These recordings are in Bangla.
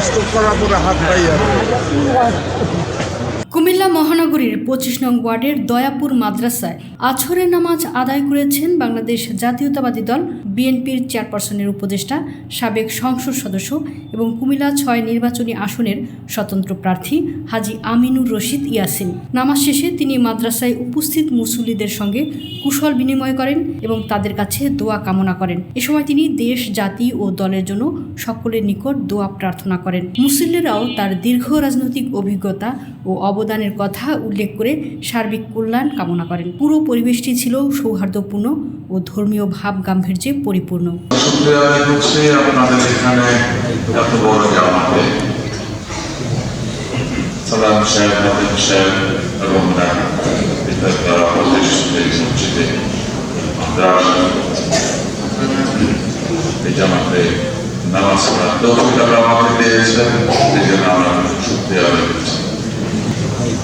স্টক করার পরে হাত পাই আর কুমিল্লা মহানগরীর পঁচিশ নং ওয়ার্ডের দয়াপুর মাদ্রাসায় আছরের নামাজ আদায় করেছেন বাংলাদেশ জাতীয়তাবাদী দল, বিএনপির চেয়ারপারসনের উপদেষ্টা, সাবেক সংসদ সদস্য এবং কুমিল্লা ছয় নির্বাচনী আসনের স্বতন্ত্র প্রার্থী হাজি আমিনুর রশিদ ইয়াসিন। নামাজ শেষে তিনি মাদ্রাসায় উপস্থিত মুসল্লিদের সঙ্গে কুশল বিনিময় করেন এবং তাদের কাছে দোয়া কামনা করেন। এ সময় তিনি দেশ, জাতি ও দলের জন্য সকলের নিকট দোয়া প্রার্থনা করেন। মুসল্লিরাও তার দীর্ঘ রাজনৈতিক অভিজ্ঞতা ও অবদানের কথা উল্লেখ করে সার্বিক কল্যাণ কামনা করেন। পুরো পরিবেশটি ছিল সৌহার্দ্যপূর্ণ ও ধর্মীয় ভাব গাম্ভীর্যে পরিপূর্ণ। নামাজ আমাকে দিয়েছেন এই জন্য আমরা রেখেছি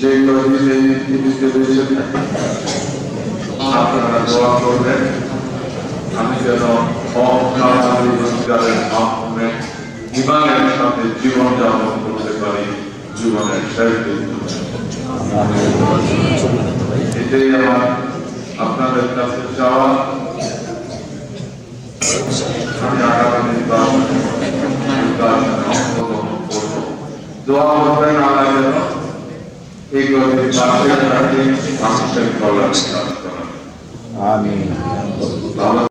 যে আপনারা দোয়া করবেন, আমি যেন রোজগারের মাধ্যমে ইমানের সাথে জীবন যাপন করতে পারি, জীবনের এটাই আমার আপনাদের কাছে চাওয়া। আমি আগামী নির্বাচন দোয়া করবেন আল্লাহ যেন এই গরিব মানুষের প্রতি মানুষের কল্যাণ কাজ আমি ভালো